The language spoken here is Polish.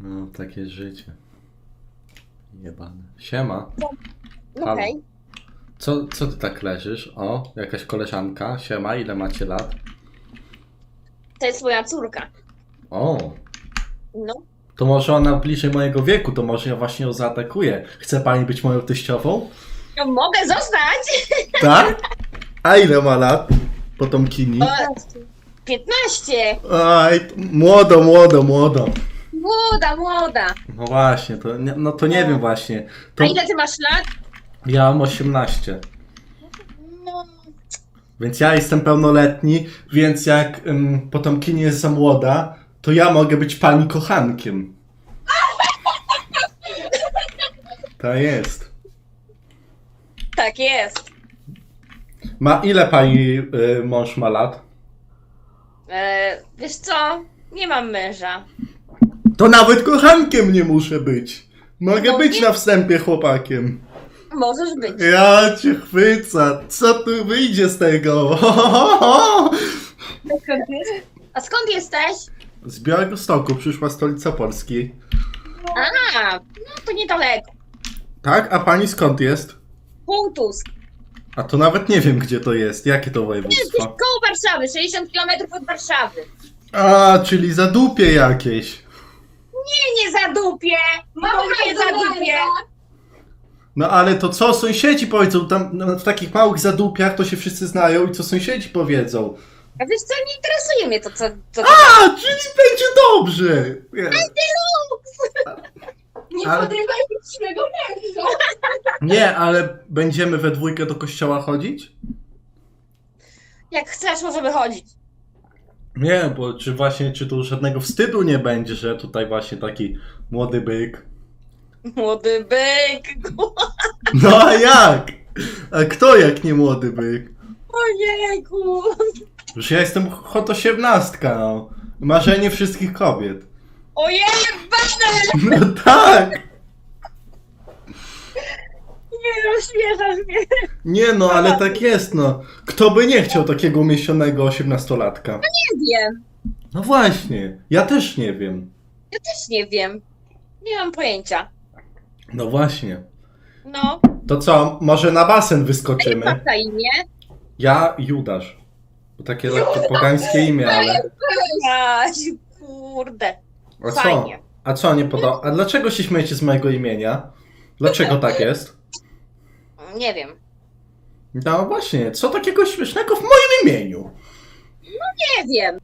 No, takie życie. Jebane. Siema. Halo. Okej. Co, co ty tak leżysz? O, jakaś koleżanka. Siema, ile macie lat? To jest moja córka. O, No. to może ona bliżej mojego wieku, to może ja właśnie ją zaatakuję. Chce pani być moją teściową? no mogę zostać. Tak? A ile ma lat? Potomkini? O, 15. Aj, młodo, młodo, młodo. Młoda, młoda. No właśnie, to nie, no to nie wiem właśnie. To A ile ty masz lat? ja mam 18. No. Więc ja jestem pełnoletni, więc jak ym, potomkini jest za młoda, to ja mogę być pani kochankiem. To jest. Tak jest. Ma ile pani y, mąż ma lat? E, wiesz co? Nie mam męża. To nawet kochankiem nie muszę być. Mogę być na wstępie chłopakiem. Możesz być. Ja cię chwycę. Co tu wyjdzie z tego? A skąd jesteś? Z Białego Stoku przyszła stolica Polski. A, no to niedaleko. Tak? A pani skąd jest? Półtusk. A to nawet nie wiem, gdzie to jest. Jakie to Jesteś województwo? koło Warszawy, 60 km od Warszawy. A, czyli zadupie jakieś. Nie zadupie. Mamo, nie zadupie. No ale to co sąsiedzi powiedzą? Tam no, w takich małych zadupiach to się wszyscy znają i co sąsiedzi powiedzą? A wiesz co, nie interesuje mnie to, co... co A, czyli będzie dobrze. Nie, nie Ale- podrywaj swego męża. nie, ale będziemy we dwójkę do kościoła chodzić? Jak chcesz, możemy chodzić. Nie, bo czy właśnie, czy tu żadnego wstydu nie będzie, że tutaj właśnie taki młody byk. Młody byk. No a jak? A kto jak nie młody byk? Ojejku. Już ja jestem hot osiemnastka, no. Marzenie wszystkich kobiet. Ojej, bane! No tak! Nie rozśmieszasz mnie. Nie no, ale tak jest, no. Kto by nie chciał takiego umieśnionego osiemnastolatka? Nie wiem. No właśnie, ja też nie wiem. Ja też nie wiem. Nie mam pojęcia. No właśnie. No, To co, może na basen wyskoczymy? na imię. Ja Judasz. Bo takie lekko pogańskie imię, ale... Jaś, kurde. A co? Fajnie. A co nie podoba? A dlaczego się śmiejecie z mojego imienia? Dlaczego tak jest? Nie wiem. No właśnie, co takiego śmiesznego w moim imieniu? Nie wiem.